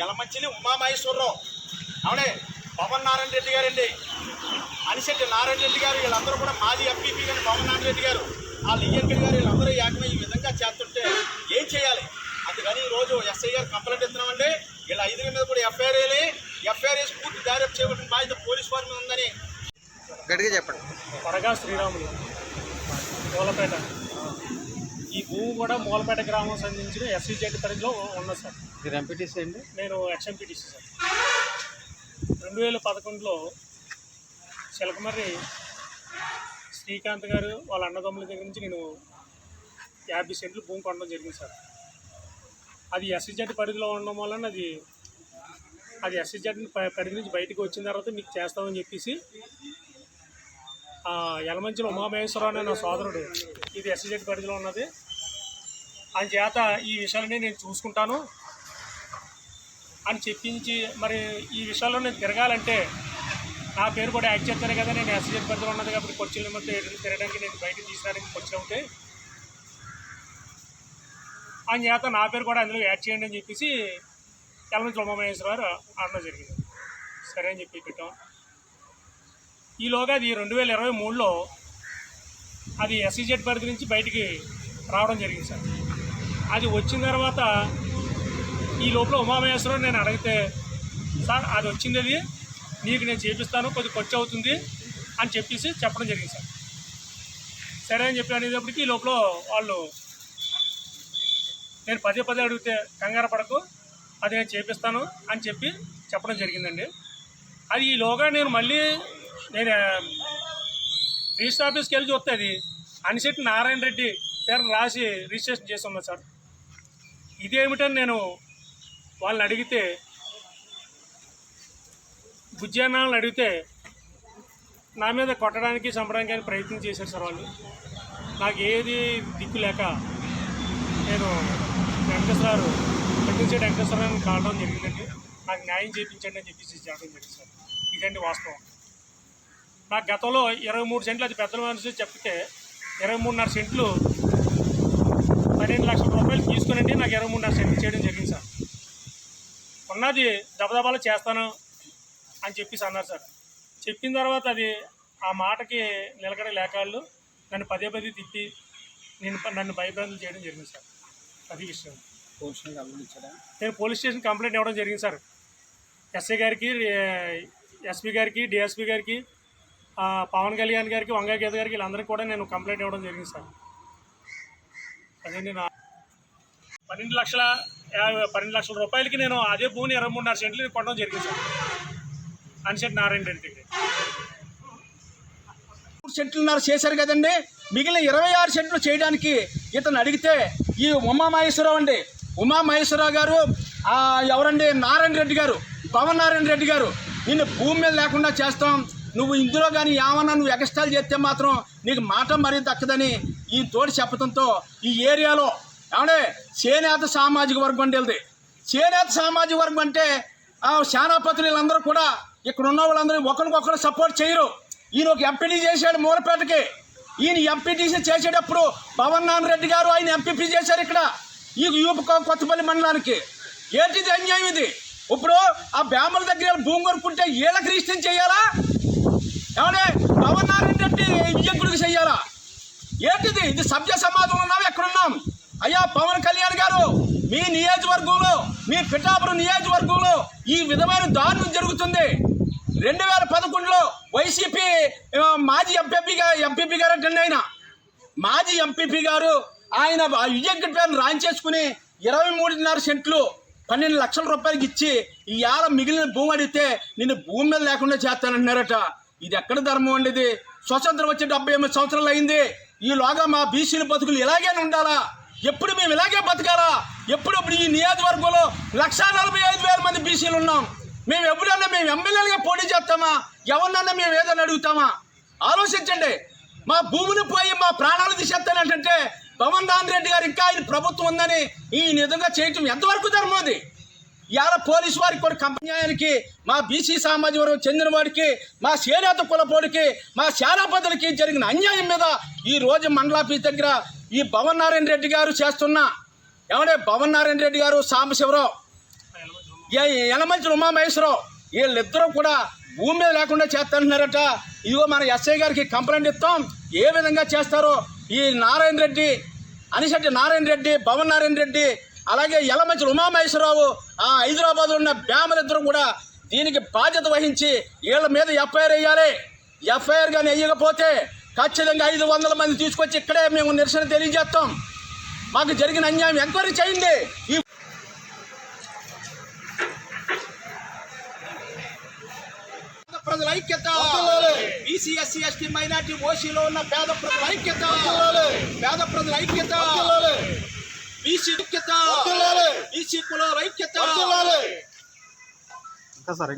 యలమంచిలి ఉమామహేశ్వరరావు. అవునే పవన్ నారాయణ రెడ్డి గారండి. అనిశెట్టి నారాయణ రెడ్డి గారు వీళ్ళందరూ కూడా మాజీ ఎంపీపీ గారు పవన్ నారాయణ రెడ్డి గారు. ఆ లియ్యంకడి గారు వీళ్ళందరూ ఏకమై ఈ విధంగా చేస్తుంటే ఏం చేయాలి? అందుకని ఈ రోజు ఎస్ఐ గారు కంప్లైంట్ ఇస్తున్నామండి. వీళ్ళ ఐదుగురి మీద కూడా ఎఫ్ఐఆర్ వేయాలి. ఎఫ్ఐఆర్ వేసి పూర్తి దారి చేయబడిన బాధ్యత పోలీస్ వారి మీద ఉందని. గట్టిగా చెప్పండి. పరగా శ్రీరాములు. మూలపేట ఈ భూమి కూడా మూలపేట గ్రామం సంబంధించిన ఎస్సీ జెడ్ పరిధిలో ఉన్నది సార్. మీరు ఎంపీటీసీ అండి? నేను ఎక్స్ఎంపీటీసీ సార్. రెండు వేల పదకొండులో చిలకమర్రి శ్రీకాంత్ గారు వాళ్ళ అన్నదమ్ముల దగ్గర నుంచి నేను యాభై సెంట్లు భూమి కొనడం జరిగింది సార్. అది ఎస్సీజెడ్ పరిధిలో ఉండడం వలన అది అది ఎస్సీజెడ్ పరిధి నుంచి బయటకు వచ్చిన తర్వాత మీకు చేస్తామని చెప్పేసి యలమంచిలో ఉమామహేశ్వరరావు అనే నా సోదరుడు. ఇది ఎస్సీజెడ్ పరిధిలో ఉన్నది. ఆయన చేత ఈ విషయాలని నేను చూసుకుంటాను. అని చెప్పించి మరి ఈ విషయాల్లో నేను తిరగాలంటే నా పేరు కూడా యాక్ట్ చేస్తాను కదా నేను ఎస్సీజెడ్ పరిధిలో ఉన్నది కాబట్టి కొచ్చిల మధ్య తిరగడానికి నేను బయటకు తీసుకురావడానికి కొచ్చి ఉంటే. ఆయన చేత నా పేరు కూడా అందులో యాడ్ చేయండి అని చెప్పేసి యలమంచి ఉమామహేశ్వరరావు అనడం జరిగింది. సరే అని చెప్పి పెట్టాం. ఈలోగా అది రెండు వేల ఇరవై మూడులో అది ఎస్సీజెడ్ పరిధి నుంచి బయటికి రావడం జరిగింది సార్. అది వచ్చిన తర్వాత ఈ లోపల ఉమామహేశ్వరం నేను అడిగితే సార్ అది వచ్చింది అది నీకు నేను చేపిస్తాను కొద్ది ఖర్చు అవుతుంది అని చెప్పేసి చెప్పడం జరిగింది సార్. సరే అని చెప్పి అనేటప్పటికి ఈ లోపల వాళ్ళు నేను పదే పదే అడిగితే కంగారు పడకు అది నేను చేపిస్తాను అని చెప్పి చెప్పడం జరిగిందండి. అది ఈలోగా నేను మళ్ళీ నేను um, రిజిస్టర్ ఆఫీస్కి వెళ్ళి చూస్తే అది అనిశెట్టి నారాయణ రెడ్డి పేరు రాసి రిజిస్ట్రేషన్ చేసి ఉన్నా సార్ ఇదేమిటని నేను వాళ్ళని అడిగితే బుజ్జానాలను అడిగితే నా మీద కొట్టడానికి చంపడానికి అని ప్రయత్నం చేశారు సార్ వాళ్ళు. నాకు ఏది దిక్కు లేక నేను వెంకటేశ్వరారు పెట్టించేటి వెంకటేశ్వరాన్ని కావడం జరిగిందండి. నాకు న్యాయం చేయించండి అని చెప్పేసి చెప్పడం జరిగింది సార్. ఇదండి వాస్తవం. నాకు గతంలో ఇరవై మూడు సెంట్లు అది పెద్దల మనిషి చెప్తే ఇరవై మూడున్నర సెంట్లు పన్నెండు లక్షల రూపాయలు తీసుకునండి నాకు ఇరవై మూడున్నర సెంట్లు చేయడం జరిగింది సార్. ఉన్నది దబదబాలు చేస్తాను అని చెప్పేసి అన్నారు సార్. చెప్పిన తర్వాత అది ఆ మాటకి నిలకడ లేకాళ్ళు నన్ను పదే పదే తిప్పి నేను నన్ను భయభ్రాంతులు చేయడం జరిగింది సార్. అది విషయం. నేను పోలీస్ స్టేషన్ కంప్లైంట్ ఇవ్వడం జరిగింది సార్. ఎస్ఐ గారికి ఎస్పీ గారికి డిఎస్పీ గారికి పవన్ కళ్యాణ్ గారికి వంగా గీత గారికి వీళ్ళందరికీ కూడా నేను కంప్లైంట్ ఇవ్వడం జరిగింది సార్. అదేంటి నా పన్నెండు లక్షల యాభై పన్నెండు లక్షల రూపాయలకి నేను అదే భూమిని ఇరవై మూడున్నర సెంట్లు కొనడం జరిగింది సార్. అనిశెట్టి నారాయణ రెడ్డి మూడు సెంట్లున్నర చేశారు కదండి. మిగిలిన ఇరవై ఆరు సెంట్లు చేయడానికి ఇతను అడిగితే ఈ ఉమామహేశ్వరరావు అండి. ఉమామహేశ్వరరావు గారు ఎవరండి? నారాయణ రెడ్డి గారు పవన్ నారాయణ రెడ్డి గారు. నిన్ను భూమి మీద లేకుండా చేస్తాం. నువ్వు ఇందులో కానీ ఏమన్నా నువ్వు ఎక్స్ట్రాలు చేస్తే మాత్రం నీకు మాట మరీ దక్కదని ఈ తోటి చెప్పడంతో ఈ ఏరియాలో ఏమంటే చేనేత సామాజిక వర్గం అంటే వీళ్ళది. చేనేత సామాజిక వర్గం అంటే ఆ సేనాపతులు కూడా ఇక్కడ ఉన్న వాళ్ళందరూ ఒకరికొకరు సపోర్ట్ చేయరు. ఈయన ఒక ఎంపీటీ చేశాడు మూలపేటకి. ఈయన ఎంపీటీసీ చేసేటప్పుడు పవన్ నారాయణ రెడ్డి గారు ఆయన ఎంపీపీ చేశారు ఇక్కడ. ఈ యూప కొత్తపల్లి మండలానికి. ఏంటిది అన్యాయం ఇది? ఇప్పుడు ఆ బ్యామల దగ్గర భూమి కొనుక్కుంటే వీళ్ళకి రిజిస్టర్ చేయాలా? ఏమంటే పవన్ నారాయణ రెడ్డి విజయకుడికి చెయ్యాలా? ఏంటిది? ఇది సభ్య సమాజంలో ఉన్నాం ఎక్కడున్నాం? అయ్యా పవన్ కళ్యాణ్ గారు మీ నియోజకవర్గంలో మీ పిఠాపురం నియోజకవర్గంలో ఈ విధమైన దారుణం జరుగుతుంది. రెండు వేల పదకొండులో వైసీపీ మాజీ ఎంపీపీ గారు ఎంపీపీ గారు అంటే ఆయన. మాజీ ఎంపీపీ గారు ఆయన విజయగడ్ పేరును రాయించేసుకుని ఇరవై మూడున్నర సెంట్లు పన్నెండు లక్షల రూపాయలకి ఇచ్చి ఈ ఏడ మిగిలిన భూమి అడిగితే నిన్ను భూమి మీద లేకుండా చేస్తానంటున్నారట. ఇది ఎక్కడ ధర్మం అండి ఇది? స్వతంత్రం వచ్చి డెబ్బై ఎనిమిది సంవత్సరాలు అయింది. ఈలోగా మా బీసీల బతుకులు ఇలాగే ఉండాలా? ఎప్పుడు మేము ఇలాగే బతకాలా? ఎప్పుడు ఇప్పుడు ఈ నియోజకవర్గంలో లక్షా నలభై ఐదు వేల మంది బీసీలు ఉన్నాం. మేము ఎప్పుడన్నా మేము ఎమ్మెల్యేలుగా పోటీ చేస్తామా? ఎవరినన్నా మేము ఏదైనా అడుగుతామా? ఆలోచించండి. మా భూమిని పోయి మా ప్రాణాలు తీసేస్తానంటే పవన్ నారాయణ రెడ్డి గారు ఇంకా ఆయన ప్రభుత్వం ఉందని ఈ విధంగా చేయటం ఎంతవరకు ధర్మం అది? ఇవాళ పోలీసు వారికి కూడా కంపెనీయానికి మా బీసీ సామాజిక వర్గం చెందిన వాడికి మా చేనేత కులపోడికి మా శాలాపతులకి జరిగిన అన్యాయం మీద ఈ రోజు మండలాఫీస్ దగ్గర ఈ భవన్ నారాయణ రెడ్డి గారు చేస్తున్న ఏమంటే భవన్ నారాయణ రెడ్డి గారు సాంబశివరావు ఏ- ఉమామహేశ్వరరావు వీళ్ళిద్దరూ కూడా భూమి మీద లేకుండా చేస్తారంటున్నారట ఇదిగో మన ఎస్ఐ గారికి కంప్లైంట్ ఇస్తాం ఏ విధంగా చేస్తారో ఈ నారాయణ రెడ్డి అనిశెట్టి నారాయణ రెడ్డి భవన్ నారాయణ రెడ్డి అలాగే యలమంచి ఉమామహేశ్వరరావు ఆ హైదరాబాద్లో ఉన్న బ్యామలిద్దరూ కూడా దీనికి బాధ్యత వహించి వీళ్ళ మీద ఎఫ్ఐఆర్ వేయాలి. ఎఫ్ఐఆర్ కానీ వేయకపోతే ఖచ్చితంగా ఐదు వందల మంది తీసుకొచ్చి ఇక్కడే మేము నిరసన తెలియజేస్తాం. మాకు జరిగిన అన్యాయం ఎంక్వైరీ చేయండి. ఈ ప్రజల ఐక్యత. బీసీ ఎస్సీ ఎస్టీ మైనార్టీ ఓసీలో ఉన్న పేద ప్రజల ఐక్యత. పేద ప్రజల ఐక్యత. బీసీ ఐక్యత బీసీ కులాల ఐక్యత. ఇంకా సార్